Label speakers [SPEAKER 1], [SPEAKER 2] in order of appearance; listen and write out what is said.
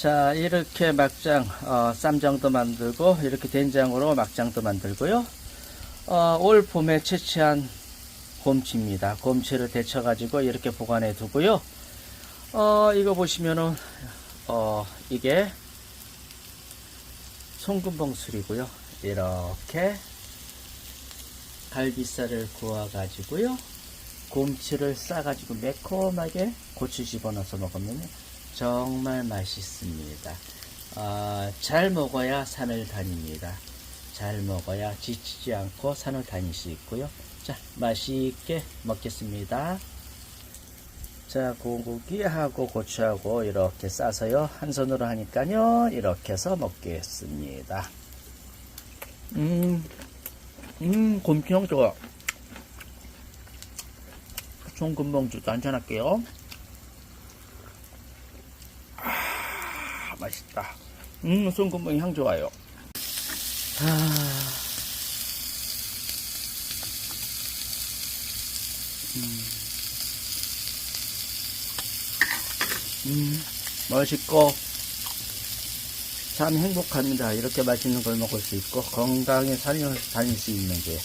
[SPEAKER 1] 자, 이렇게 막장, 어, 쌈장도 만들고, 이렇게 된장으로 막장도 만들고요. 어, 올 봄에 채취한 곰치입니다. 곰치를 데쳐 가지고 이렇게 보관해 두고요. 어, 이거 보시면은, 어, 이게 송금봉술이고요. 이렇게 갈비살을 구워 가지고요. 곰치를 싸 가지고 매콤하게 고추 집어넣어서 먹으면 정말 맛있습니다. 아, 잘 먹어야 산을 다닙니다. 잘 먹어야 지치지 않고 산을 다닐 수 있고요. 자, 맛있게 먹겠습니다. 자, 고기하고 고추하고 이렇게 싸서요. 한 손으로 하니까요. 이렇게 해서 먹겠습니다. 음, 음, 곰치형 좋아. 송금봉주도 한잔할게요. 아, 맛있다. 음, 송금봉 향 좋아요. 아, 음, 맛있고, 참 행복합니다. 이렇게 맛있는 걸 먹을 수 있고, 건강에 살려 다닐 수 있는 게.